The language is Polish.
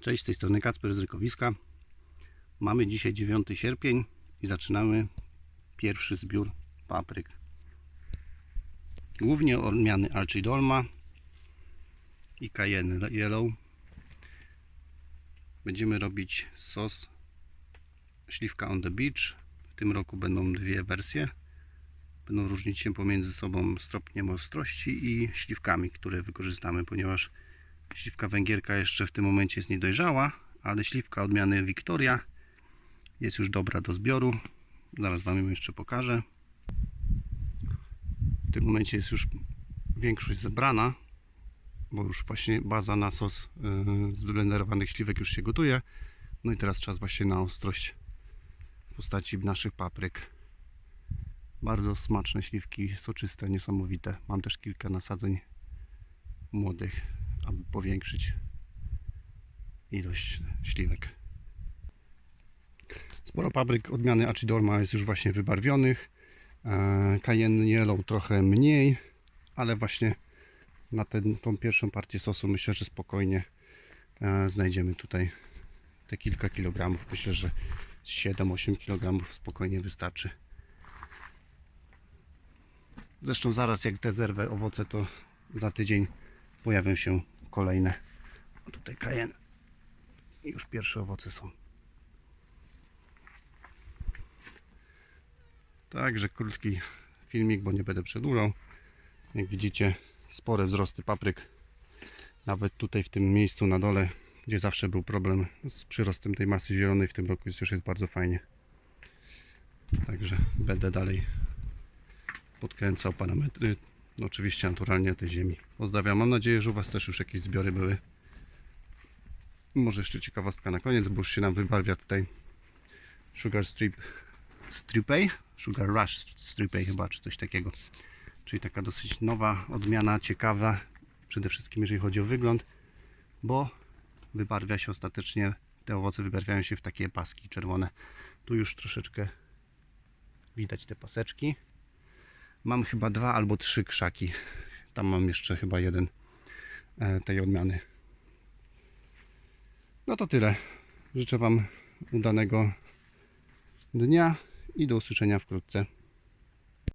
Cześć, z tej strony Kacper z Rykowiska. Mamy dzisiaj 9 sierpień i zaczynamy pierwszy zbiór papryk. Głównie odmiany Archidolma i Cayenne Yellow. Będziemy robić sos śliwka on the beach. W tym roku będą dwie wersje. Będą różnić się pomiędzy sobą stopniem ostrości i śliwkami, które wykorzystamy, ponieważ Śliwka węgierka jeszcze w tym momencie jest niedojrzała, ale śliwka odmiany Victoria jest już dobra do zbioru. Zaraz Wam ją jeszcze pokażę. W tym momencie jest już większość zebrana, bo już właśnie baza na sos yy, zblenderowanych śliwek już się gotuje. No i teraz czas właśnie na ostrość w postaci naszych papryk. Bardzo smaczne śliwki, soczyste, niesamowite. Mam też kilka nasadzeń młodych aby powiększyć ilość śliwek. Sporo papryk odmiany Acidorma jest już właśnie wybarwionych. E, Cayenne Yellow trochę mniej, ale właśnie na ten, tą pierwszą partię sosu myślę, że spokojnie e, znajdziemy tutaj te kilka kilogramów. Myślę, że 7-8 kilogramów spokojnie wystarczy. Zresztą zaraz jak te zerwę owoce, to za tydzień pojawią się kolejne. A tutaj kajen. Już pierwsze owoce są. Także krótki filmik, bo nie będę przedłużał. Jak widzicie, spore wzrosty papryk. Nawet tutaj w tym miejscu na dole, gdzie zawsze był problem z przyrostem tej masy zielonej, w tym roku już jest bardzo fajnie. Także będę dalej podkręcał parametry oczywiście naturalnie tej ziemi. Pozdrawiam. Mam nadzieję, że u Was też już jakieś zbiory były. Może jeszcze ciekawostka na koniec, bo już się nam wybarwia tutaj Sugar Strip Stripey, Sugar Rush Stripey chyba, czy coś takiego. Czyli taka dosyć nowa odmiana, ciekawa, przede wszystkim jeżeli chodzi o wygląd, bo wybarwia się ostatecznie, te owoce wybarwiają się w takie paski czerwone. Tu już troszeczkę widać te paseczki. Mam chyba dwa albo trzy krzaki. Tam mam jeszcze chyba jeden e, tej odmiany. No to tyle. Życzę Wam udanego dnia i do usłyszenia wkrótce.